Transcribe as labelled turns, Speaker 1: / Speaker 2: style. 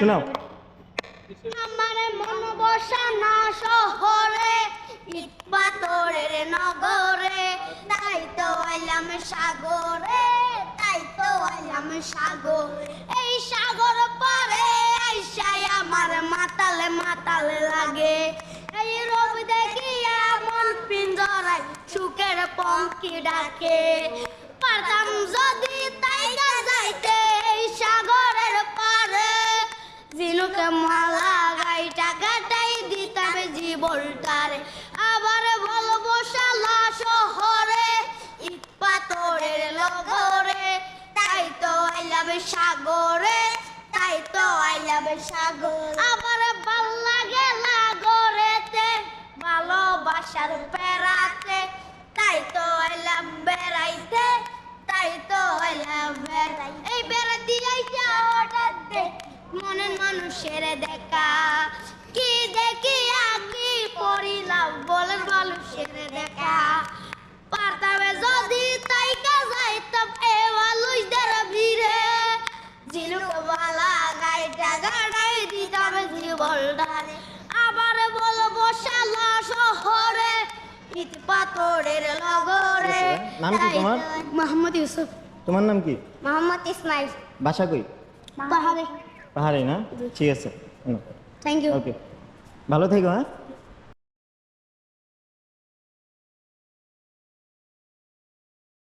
Speaker 1: শোনাও।
Speaker 2: আমার মন বসা না শহরে ইট পাথরের নগরে। তাই তো আইলাম সাগরে তাই তো আইলাম সাগর। এই সাগর পারে আইসাই আমার মাতালে মাতালে লাগে। এই রব দেখিয়া মন পিঞ্জরায় সুখের পঙ্কি ডাকে। মালা গাই, টাকাটাই দিতাম জীবনটারে। আবার বলব শালা শহরে, ইট পাথরের লগরে তাই তো আইলাম সাগরে, তাই তো আইলাম সাগর। আবার ভালো লাগে লাগরেতে, ভালোবাসার পেরাতে তাই তো আইলাম বেড়াইতে, তাই তো আইলাম বেড়াই এই বেড়াতে মানুষের দেখা। কি দেখি আগে পড়িলাম বলেন মানুষের দেখা। পারতামে যদি তাই যাইতাম এ মানুষদের ভিড়ে। ঝিনুক বালা গাইটা গাড়াই দিতাম জীবনটারে। আবার বলব শালা শহরে ইট পাথরের লগরে
Speaker 1: নাম কি তোমার?
Speaker 2: মোহাম্মদ ইউসুফ।
Speaker 1: তোমার নাম কি?
Speaker 2: মোহাম্মদ ইসমাইল।
Speaker 1: বাসা কই?
Speaker 2: পাহাড়ে।
Speaker 1: পাহাড়ে না? ঠিক আছে।
Speaker 2: থ্যাংক ইউ
Speaker 1: ওকে ভালো থেকো হ্যাঁ?